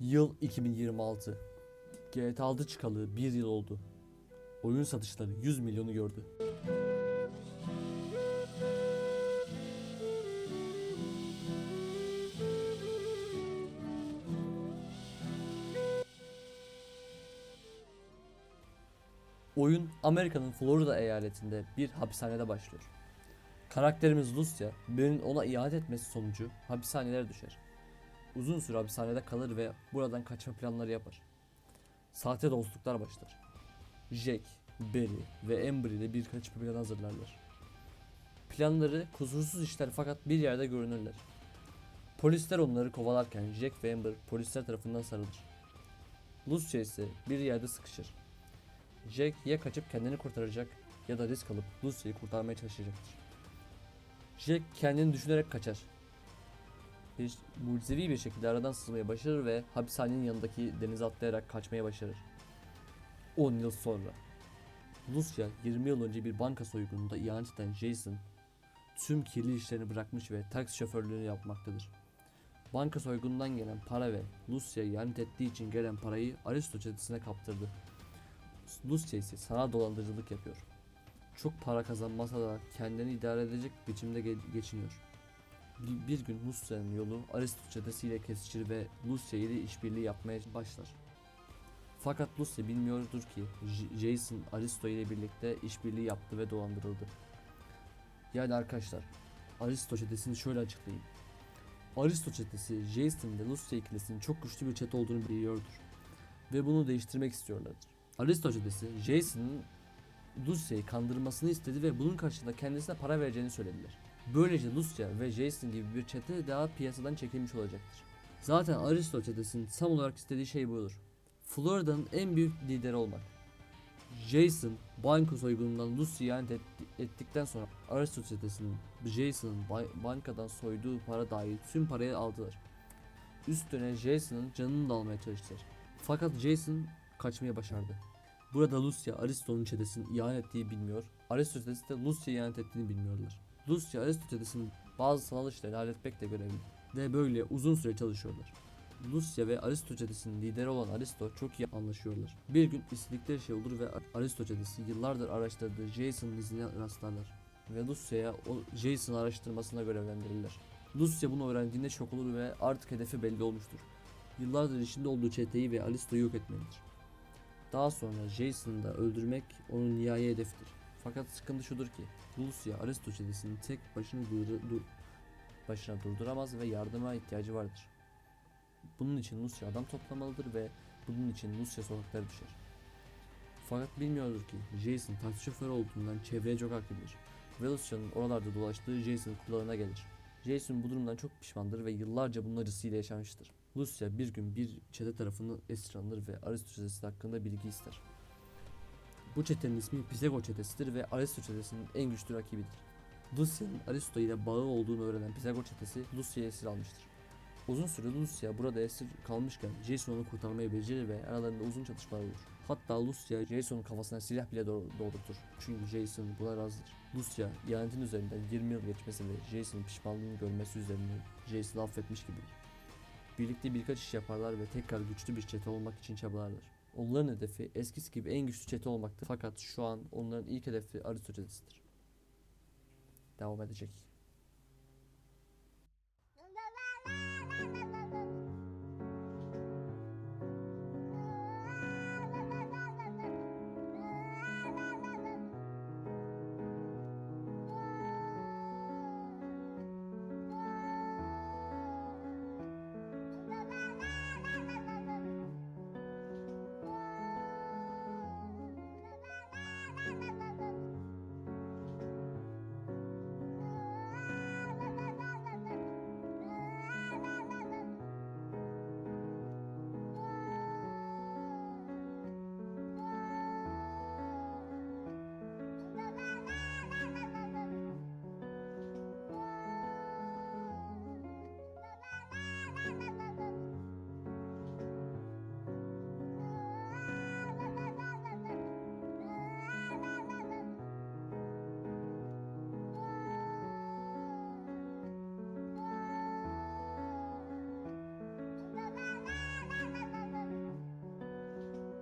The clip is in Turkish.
Yıl 2026. GTA 6 çıkalı bir yıl oldu. Oyun satışları 100 milyonu gördü. Oyun Amerika'nın Florida eyaletinde bir hapishanede başlıyor. Karakterimiz Lucia, birinin ona ihanet etmesi sonucu hapishanelere düşer. Uzun süre hapishanede kalır ve buradan kaçma planları yapar. Sahte dostluklar başlar. Jack, Barry ve Amber ile bir kaçma planı hazırlarlar. Planları kusursuz işler fakat bir yerde görünürler. Polisler onları kovalarken Jack ve Amber polisler tarafından sarılır. Lucia ise bir yerde sıkışır. Jack ya kaçıp kendini kurtaracak ya da risk alıp Lucia'yı kurtarmaya çalışacaktır. Jack kendini düşünerek kaçar. Bir mucizevi bir şekilde aradan sızmayı başarır ve hapishanenin yanındaki denize atlayarak kaçmaya başarır. 10 yıl sonra Lucia 20 yıl önce bir banka soygununda ihanet eden Jason tüm kirli işlerini bırakmış ve taksi şoförlüğünü yapmaktadır. Banka soygunundan gelen para ve Lucia'ya ihanet ettiği için gelen parayı Aristo çetesine kaptırdı. Lucia ise sanal dolandırıcılık yapıyor. Çok para kazanmasa da kendini idare edecek biçimde ge- geçiniyor. Bir, gün Lucia'nın yolu Aristo çetesiyle kesişir ve Lucia ile işbirliği yapmaya başlar. Fakat Lucia bilmiyordur ki Jason Aristo ile birlikte işbirliği yaptı ve dolandırıldı. Yani arkadaşlar Aristo şöyle açıklayayım. Aristo çetesi Jason ve Lucia ikilisinin çok güçlü bir çete olduğunu biliyordur. Ve bunu değiştirmek istiyorlardır. Aristo çetesi Jason'ın Lucia'yı kandırmasını istedi ve bunun karşılığında kendisine para vereceğini söylediler. Böylece Lucia ve Jason gibi bir çete daha piyasadan çekilmiş olacaktır. Zaten Aristo çetesinin tam olarak istediği şey budur. Florida'nın en büyük lideri olmak. Jason banka soygunundan ihanet et- ettikten sonra Aristo çetesinin Jason'ın ba- bankadan soyduğu para dahil tüm parayı aldılar. Üstüne Jason'ın canını da almaya çalıştılar. Fakat Jason kaçmayı başardı. Burada Lucia Aristo'nun çetesinin ihanet ettiği bilmiyor. Aristo çetesi de Lucia'yı ihanet ettiğini bilmiyorlar. Lucia Aristo çetesinin bazı sanal işleri halletmekle görevli ve böyle uzun süre çalışıyorlar. Lucia ve Aristo çetesinin lideri olan Aristo çok iyi anlaşıyorlar. Bir gün istedikleri şey olur ve Aristo yıllardır araştırdığı Jason'ın izine rastlarlar. Ve Lucia'ya o Jason'ı araştırmasına görevlendirirler. Lucia bunu öğrendiğinde şok olur ve artık hedefi belli olmuştur. Yıllardır içinde olduğu çeteyi ve Aristo'yu yok etmelidir. Daha sonra Jason'ı da öldürmek onun nihai hedefidir. Fakat sıkıntı şudur ki Lucia Aristo çetesini tek başına, dur- dur- başına durduramaz ve yardıma ihtiyacı vardır. Bunun için Lucia adam toplamalıdır ve bunun için Lucia sokaklara düşer. Fakat bilmiyordur ki Jason taksi şoförü olduğundan çevreye çok hakimdir. Ve Lucia'nın oralarda dolaştığı Jason'ın kulağına gelir. Jason bu durumdan çok pişmandır ve yıllarca bunun acısıyla yaşamıştır. Lucia bir gün bir çete tarafını esir alınır ve Aristo çetesi hakkında bilgi ister. Bu çetenin ismi Pisego çetesidir ve Aristo çetesinin en güçlü rakibidir. Lucia'nın Aristo ile bağı olduğunu öğrenen Pisego çetesi Lucia'yı esir almıştır. Uzun süre Lucia burada esir kalmışken Jason onu kurtarmayı becerir ve aralarında uzun çatışmalar olur. Hatta Lucia Jason'un kafasına silah bile doğ- doğrultur. Çünkü Jason buna razıdır. Lucia ihanetin üzerinden 20 yıl geçmesi ve Jason'ın pişmanlığını görmesi üzerine Jason'ı affetmiş gibidir. Birlikte birkaç iş yaparlar ve tekrar güçlü bir çete olmak için çabalarlar. Onların hedefi eskisi gibi en güçlü çete olmaktır. Fakat şu an onların ilk hedefi Aristo. Devam edecek.